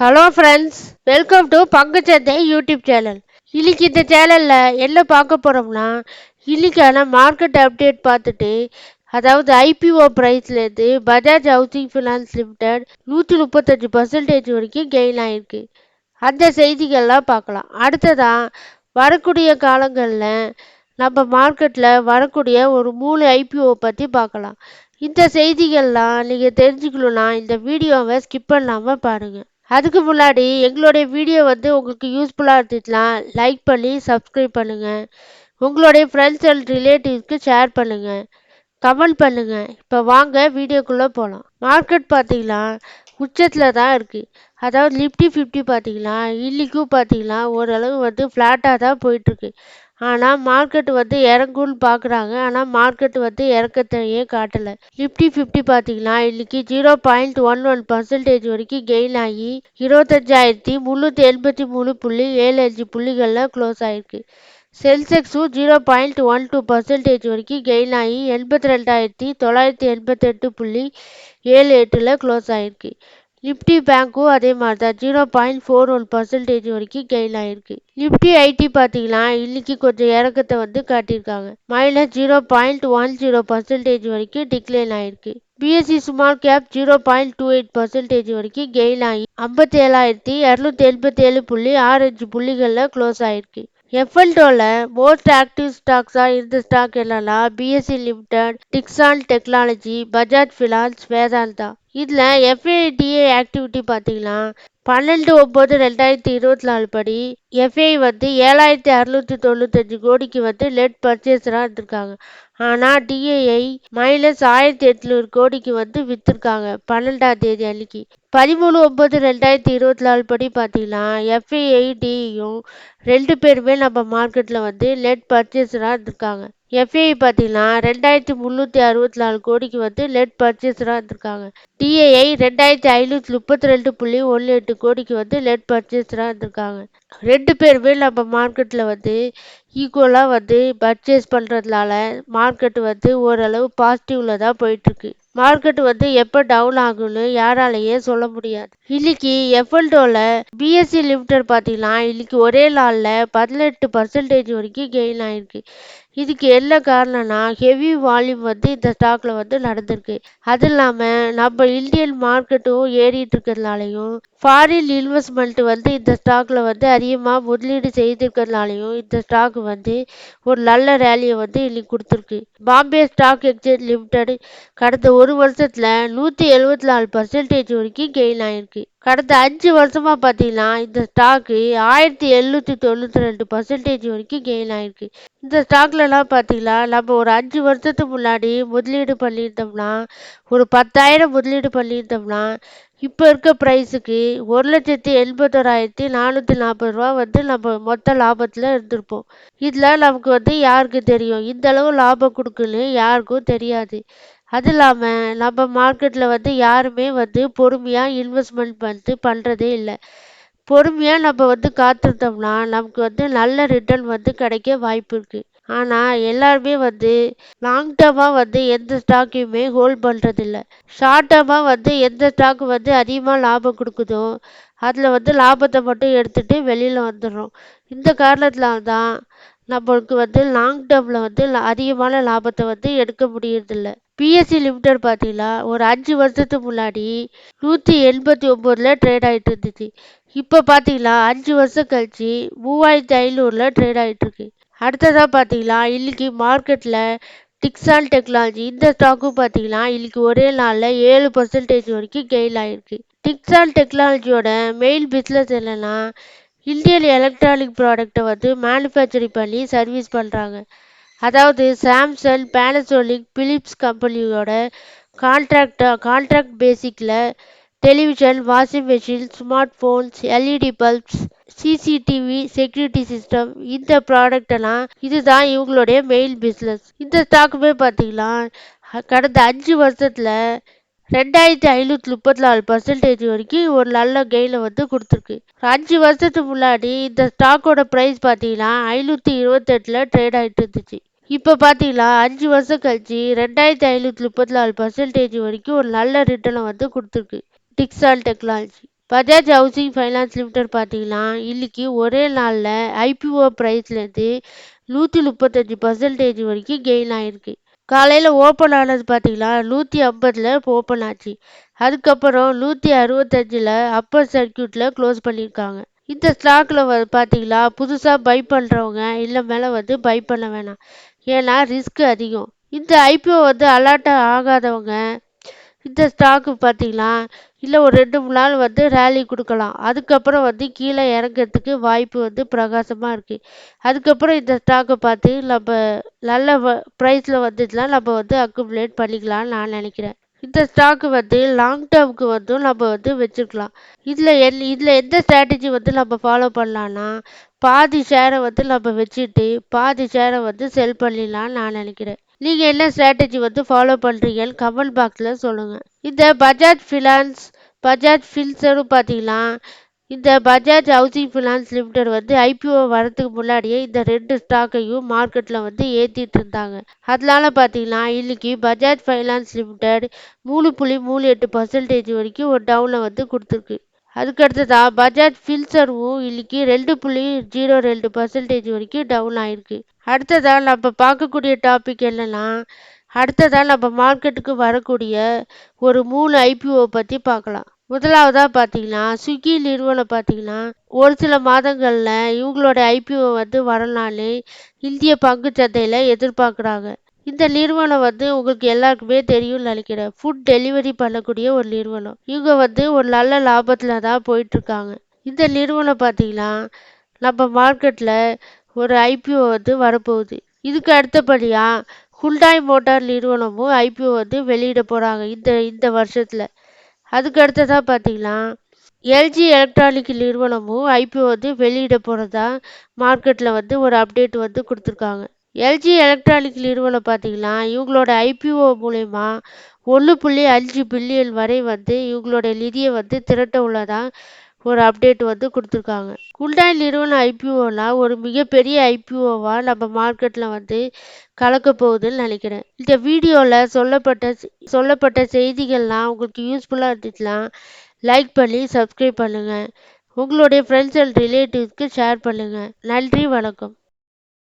Hello friends welcome to பங்குச்சந்தை YouTube channel இன்னைக்கு இந்த சேனலில் என்ன பார்க்க போகிறோம்னா இன்னைக்கான மார்க்கெட் அப்டேட் பார்த்துட்டு அதாவது ஐபிஓ ப்ரைஸ்லேருந்து பஜாஜ் ஹவுசிங் ஃபினான்ஸ் லிமிடெட் நூற்றி முப்பத்தஞ்சு பர்சன்டேஜ் வரைக்கும் கெயின் ஆகிருக்கு அந்த செய்திகள்லாம் பார்க்கலாம். அடுத்ததாக வரக்கூடிய காலங்களில் நம்ம மார்க்கெட்டில் வரக்கூடிய ஒரு மூணு ஐபிஓ பற்றி பார்க்கலாம். இந்த செய்திகள்லாம் நீங்கள் தெரிஞ்சுக்கணுன்னா இந்த வீடியோவை ஸ்கிப் பண்ணாமல் பாருங்கள் அதுக்கு முன்னாடி எங்களுடைய வீடியோ வந்து உங்களுக்கு யூஸ்ஃபுல்லாக இருந்துச்சுலாம் லைக் பண்ணி சப்ஸ்கிரைப் பண்ணுங்கள் உங்களுடைய ஃப்ரெண்ட்ஸ் அண்ட் ரிலேட்டிவ்ஸ்க்கு ஷேர் பண்ணுங்கள் கமெண்ட் பண்ணுங்கள் இப்போ வாங்க வீடியோக்குள்ளே போகலாம் மார்க்கெட் பார்த்தீங்கன்னா உச்சத்தில் தான் இருக்குது அதாவது நிஃப்டி ஃபிஃப்டி பார்த்தீங்கன்னா இன்றைக்கும் பார்த்தீங்கன்னா ஓரளவு வந்து ஃப்ளாட்டாக தான் போயிட்டுருக்கு ஆனால் மார்க்கெட் வந்து இறங்கும்னு பார்க்குறாங்க ஆனால் மார்க்கெட் வந்து இறக்கத்தையே காட்டலை. நிஃப்டி ஃபிஃப்டி பார்த்தீங்கன்னா இன்னைக்கு zero point one one percentage வரைக்கும் கெயின் ஆகி இருபத்தஞ்சாயிரத்தி முந்நூற்றி எண்பத்தி மூணு புள்ளி ஏழு அஞ்சு புள்ளிகளில் க்ளோஸ் ஆகிருக்கு சென்செக்ஸும் zero point one two percentage வரைக்கும் கெயின் ஆகி எண்பத்தி ரெண்டாயிரத்தி தொள்ளாயிரத்தி எண்பத்தெட்டு புள்ளி ஏழு எட்டில் க்ளோஸ் ஆகிருக்கு நிஃப்டி பேங்க்கும் அதே மாதிரி தான் zero point four one percentage வரைக்கும் கெயின் ஆயிருக்கு. நிஃப்டி ஐடி பார்த்தீங்கன்னா இன்னைக்கு கொஞ்சம் இறக்கத்தை வந்து காட்டியிருக்காங்க. Minus zero point one zero percentage வரைக்கும் டிக்ளைன் ஆயிருக்கு. BSE small cap zero point two eight percentage வரைக்கும் கெயின் ஆகி ஐம்பத்தி ஏழாயிரத்தி இரநூத்தி எண்பத்தி ஏழு புள்ளி ஆறு அஞ்சு புள்ளிகளில் க்ளோஸ் ஆயிருக்கு. எஃப்எல்டோவில் மோஸ்ட் ஆக்டிவ் ஸ்டாக்ஸாக இருந்த ஸ்டாக் என்னன்னா BSE limited Dixon technology Bajaj finance Vedanta இதில் எஃப்ஏடிஏ ஆக்டிவிட்டி பார்த்தீங்கன்னா பன்னெண்டு ஒம்பது ரெண்டாயிரத்தி இருபத்தி நாலு படி எஃப்ஐ வந்து ஏழாயிரத்தி அறுநூற்றி தொண்ணூத்தஞ்சு கோடிக்கு வந்து நெட் பர்ச்சேஸராக இருந்திருக்காங்க. ஆனால் டிஏஐ மைனஸ் ஆயிரத்தி எட்நூறு கோடிக்கு வந்து விற்றுருக்காங்க பன்னெண்டாம் தேதி அன்னைக்கு. பதிமூணு ஒம்பது ரெண்டாயிரத்தி இருபத்தி நாலு படி பார்த்தீங்கன்னா எஃப்ஐஐடியும் ரெண்டு பேருமே நம்ம மார்க்கெட்டில் வந்து நெட் பர்ச்சேஸராக இருந்திருக்காங்க. எஃப்ஐ பார்த்தீங்கன்னா ரெண்டாயிரத்தி முந்நூற்றி அறுபத்தி நாலு கோடிக்கு வந்து நெட் பர்ச்சேஸராக இருந்திருக்காங்க. டிஏஐ ரெண்டாயிரத்தி ஐநூற்றி முப்பத்தி ரெண்டு புள்ளி ஒன்று எட்டு கோடிக்கு வந்து நெட் பர்ச்சேஸராக இருந்திருக்காங்க. ரெண்டு பேருமே நம்ம மார்க்கெட்டில் வந்து ஈக்குவலாக வந்து பர்ச்சேஸ் பண்ணுறதுனால மார்க்கெட்டு வந்து ஓரளவு பாசிட்டிவில் தான் போயிட்டுருக்கு. மார்க்கெட் வந்து எப்போ டவுன் ஆகும்னு யாராலேயே சொல்ல முடியாது. இன்னைக்கு எஃப்எல்டோவில் பிஎஸ்சி லிமிடெட் பார்த்தீங்கன்னா இன்னைக்கு ஒரே நாளில் பதினெட்டு பர்சன்டேஜ் வரைக்கும் கெயின் ஆயிருக்கு. இதுக்கு என்ன காரணம்னா ஹெவி வால்யூம் வந்து இந்த ஸ்டாக்ல வந்து நடந்திருக்கு. அது இல்லாமல் நம்ம இந்தியன் மார்க்கெட்டும் ஏறிட்டு இருக்கிறதுனாலையும் ஃபாரின் இன்வெஸ்ட்மெண்ட் வந்து இந்த ஸ்டாக்ல வந்து அதிகமாக முதலீடு செய்திருக்கிறதுனாலையும் இந்த ஸ்டாக் வந்து ஒரு நல்ல ரேலியை வந்து இன்னைக்கு கொடுத்துருக்கு. பாம்பே ஸ்டாக் எக்ஸ்சேஞ்ச் லிமிடெட் கடந்த ஒரு வருஷத்துல நூற்றி எழுபத்தி நாலு பர்சன்டேஜ் வரைக்கும் கெயின் ஆயிருக்கு. கடந்த அஞ்சு வருஷமாக பார்த்தீங்கன்னா இந்த ஸ்டாக்கு ஆயிரத்தி எழுநூற்றி தொண்ணூற்றி ரெண்டு பர்சன்டேஜ் வரைக்கும் கெயின் ஆகிருக்கு இந்த ஸ்டாக்லலாம் பார்த்தீங்கன்னா நம்ம ஒரு அஞ்சு வருஷத்துக்கு முன்னாடி முதலீடு பண்ணியிருந்தோம்னா ஒரு பத்தாயிரம் முதலீடு பண்ணியிருந்தோம்னா இப்போ இருக்க ப்ரைஸுக்கு ஒரு லட்சத்தி எண்பத்தோராயிரத்தி நானூற்றி நாற்பது ரூபா வந்து நம்ம மொத்த லாபத்தில் இருந்திருப்போம். இதில் நமக்கு வந்து யாருக்கு தெரியும்? இந்த அளவு லாபம் கொடுக்குன்னு யாருக்கும் தெரியாது. அது இல்லாமல் நம்ம மார்க்கெட்டில் வந்து யாருமே வந்து பொறுமையாக இன்வெஸ்ட்மெண்ட் வந்து பண்ணுறதே இல்லை. பொறுமையாக நம்ம வந்து காத்திருந்தோம்னா நமக்கு வந்து நல்ல ரிட்டர்ன் வந்து கிடைக்க வாய்ப்பு இருக்குது ஆனால் எல்லாருமே வந்து லாங் டேர்மாக வந்து எந்த ஸ்டாக்கையுமே ஹோல்ட் பண்ணுறதில்ல ஷார்ட் டேர்மாக வந்து எந்த ஸ்டாக் வந்து அதிகமாக லாபம் கொடுக்குதோ அதில் வந்து லாபத்தை மட்டும் எடுத்துகிட்டு வெளியில் வந்துடுறோம். இந்த காரணத்தினால தான் நம்மளுக்கு வந்து லாங் டேர்மில் வந்து அதிகமான லாபத்தை வந்து எடுக்க முடியறதில்ல. பிஎஸ்சி லிமிடெட் பார்த்தீங்கன்னா ஒரு அஞ்சு வருஷத்துக்கு முன்னாடி நூற்றி எண்பத்தி ஒம்போதில் ட்ரேட் ஆகிட்டு இருந்துச்சு. இப்போ பார்த்தீங்கன்னா அஞ்சு வருஷம் கழிச்சு மூவாயிரத்தி ஐநூறில் ட்ரேட் ஆகிட்டுருக்கு அடுத்ததாக பார்த்தீங்கன்னா இன்றைக்கி மார்க்கெட்டில் டிக்ஸான் டெக்னாலஜி இந்த ஸ்டாக்கும் பார்த்தீங்கன்னா இன்றைக்கி ஒரே நாளில் ஏழு பர்சன்டேஜ் வரைக்கும் கெயின் ஆகிருக்கு டிக்ஸான் டெக்னாலஜியோட மெயின் பிஸ்னஸ் என்னென்னா இந்தியன் எலக்ட்ரானிக் ப்ராடக்டை வந்து மேனுஃபேக்சரிங் பண்ணி சர்வீஸ் பண்ணுறாங்க அதாவது சாம்சங் பேனசோனிக் பிலிப்ஸ் கம்பெனியோட கான்ட்ராக்டா contract பேசிக்கில் television washing machine smart phones LED bulbs CCTV security system இந்த ப்ராடக்டெல்லாம் இதுதான் இவங்களுடைய மெயின் பிஸ்னஸ் இந்த ஸ்டாக்குமே பார்த்தீங்கன்னா கடந்த அஞ்சு வருஷத்தில் ரெண்டாயிரத்தி ஐநூற்றி முப்பத்தி நாலு பர்சன்டேஜ் வரைக்கும் ஒரு நல்ல கெயினை வந்து கொடுத்துருக்கு. அஞ்சு வருஷத்துக்கு முன்னாடி இந்த ஸ்டாக்கோட ப்ரைஸ் பார்த்தீங்கன்னா ஐநூற்றி இருபத்தெட்டில் ட்ரேட் ஆகிட்டு இருந்துச்சு. இப்போ பார்த்தீங்கன்னா அஞ்சு வருஷம் கழிச்சு ரெண்டாயிரத்தி ஐநூற்றி முப்பத்தி நாலு பர்சன்டேஜ் வரைக்கும் ஒரு நல்ல ரிட்டர்னை வந்து கொடுத்துருக்கு. Dixon technology Bajaj housing finance limited பார்த்தீங்கன்னா இன்றைக்கி ஒரே நாளில் ஐபிஓ ப்ரைஸ்லேருந்து நூற்றி முப்பத்தஞ்சு பர்சன்டேஜ் வரைக்கும் கெயின் ஆகிருக்கு காலையில் ஓப்பன் ஆனது பார்த்தீங்கன்னா நூற்றி ஐம்பதில் ஓப்பன் ஆச்சு. அதுக்கப்புறம் நூற்றி அறுபத்தஞ்சில் அப்பர் சர்க்கியூட்டில் க்ளோஸ் பண்ணியிருக்காங்க. இந்த ஸ்டாக்கில் வ பார்த்தீங்களா புதுசாக பை பண்ணுறவங்க இல்லை மேலே வந்து பை பண்ண வேணாம். ஏன்னா ரிஸ்க் அதிகம். இந்த ஐபிஓ வந்து அலாட்டாக ஆகாதவங்க இந்த ஸ்டாக்கு பார்த்தீங்கன்னா இல்லை ஒரு ரெண்டு மூணு நாள் வந்து ரேலி கொடுக்கலாம். அதுக்கப்புறம் வந்து கீழே இறங்கிறதுக்கு வாய்ப்பு வந்து பிரகாசமாக இருக்குது அதுக்கப்புறம் இந்த ஸ்டாக்கை பார்த்து நம்ம நல்ல ப்ரைஸில் வந்துச்சுன்னா நம்ம வந்து அக்குமுலேட் பண்ணிக்கலாம்னு நான் நினைக்கிறேன். இந்த ஸ்டாக்கு வந்து லாங் டேர்முக்கு வந்து நம்ம வந்து வச்சுருக்கலாம் இதில் என் இதில் எந்த ஸ்ட்ராட்டஜி வந்து நம்ம ஃபாலோ பண்ணலான்னா பாதி ஷேரை வந்து நம்ம வச்சுட்டு பாதி ஷேரை வந்து செல் பண்ணிடலான்னு நான் நினைக்கிறேன். நீங்கள் என்ன ஸ்ட்ராட்டஜி வந்து ஃபாலோ பண்ணுறீங்கன்னு கமெண்ட் பாக்ஸில் சொல்லுங்கள் இந்த பஜாஜ் ஃபினான்ஸ் பஜாஜ் ஃபில்சரும் பார்த்தீங்கன்னா இந்த பஜாஜ் ஹவுசிங் ஃபினான்ஸ் லிமிடெட் வந்து ஐபிஓ வரதுக்கு முன்னாடியே இந்த ரெண்டு ஸ்டாக்கையும் மார்க்கெட்டில் வந்து ஏற்றிட்டு இருந்தாங்க. அதனால பார்த்தீங்கன்னா இன்றைக்கி பஜாஜ் ஃபைனான்ஸ் லிமிடெட் மூணு புள்ளி மூணு எட்டு பர்சன்டேஜ் வரைக்கும் ஒரு டவுனை வந்து கொடுத்துருக்கு. அதுக்கடுத்ததா பஜாஜ் ஃபில்சர்வும் இன்னைக்கு ரெண்டு புள்ளி ஜீரோ ரெண்டு பர்சன்டேஜ் வரைக்கும் டவுன் ஆயிருக்கு. அடுத்ததாக நம்ம பார்க்கக்கூடிய டாபிக் என்னென்னா அடுத்ததாக நம்ம மார்க்கெட்டுக்கு வரக்கூடிய ஒரு மூணு ஐபிஓ பற்றி பார்க்கலாம். முதலாவதாக பார்த்தீங்கன்னா ஸ்விக்கி நிறுவனம் பார்த்தீங்கன்னா ஒரு சில மாதங்களில் இவங்களோட ஐபிஓ வந்து வரலான்னு இந்திய பங்கு சந்தையில் எதிர்பார்க்குறாங்க. இந்த நிறுவனம் வந்து உங்களுக்கு எல்லாருக்குமே தெரியும்னு நினைக்கிறேன். ஃபுட் டெலிவரி பண்ணக்கூடிய ஒரு நிறுவனம். இவங்க வந்து ஒரு நல்ல லாபத்தில் தான் போயிட்டுருக்காங்க. இந்த நிறுவனம் பார்த்தீங்கன்னா நம்ம மார்க்கெட்டில் ஒரு ஐபிஓ வந்து வரப்போகுது. இதுக்கு அடுத்தபடியாக ஹுண்டாய் மோட்டார் நிறுவனமும் ஐபிஓ வந்து வெளியிட போகிறாங்க இந்த இந்த வருஷத்தில். அதுக்கு அடுத்ததாக பார்த்தீங்கன்னா எல்ஜி எலக்ட்ரானிக் நிறுவனமும் ஐபிஓ வந்து வெளியிட போகிறதா மார்க்கெட்டில் வந்து ஒரு அப்டேட் வந்து கொடுத்துருக்காங்க. எல்ஜி எலக்ட்ரானிக் நிறுவனம் பார்த்தீங்கன்னா இவங்களோட ஐபிஓ மூலயமா ஒன்று புள்ளி அஞ்சு பில்லியன் வரை வந்து இவங்களோட நிதியை வந்து திரட்ட உள்ளதாக ஒரு அப்டேட் வந்து கொடுத்துருக்காங்க. குண்டாய் நிறுவன ஐபிஓலாம் ஒரு மிகப்பெரிய ஐபிஓவாக நம்ம மார்க்கெட்டில் வந்து கலக்க போகுதுன்னு நினைக்கிறேன். இந்த வீடியோவில் சொல்லப்பட்ட சொல்லப்பட்ட செய்திகள்லாம் உங்களுக்கு யூஸ்ஃபுல்லாக இருந்துச்சுன்னா லைக் பண்ணி சப்ஸ்கிரைப் பண்ணுங்கள் உங்களுடைய ஃப்ரெண்ட்ஸ் அண்ட் ரிலேட்டிவ்ஸ்க்கு ஷேர் பண்ணுங்கள் நன்றி வணக்கம்.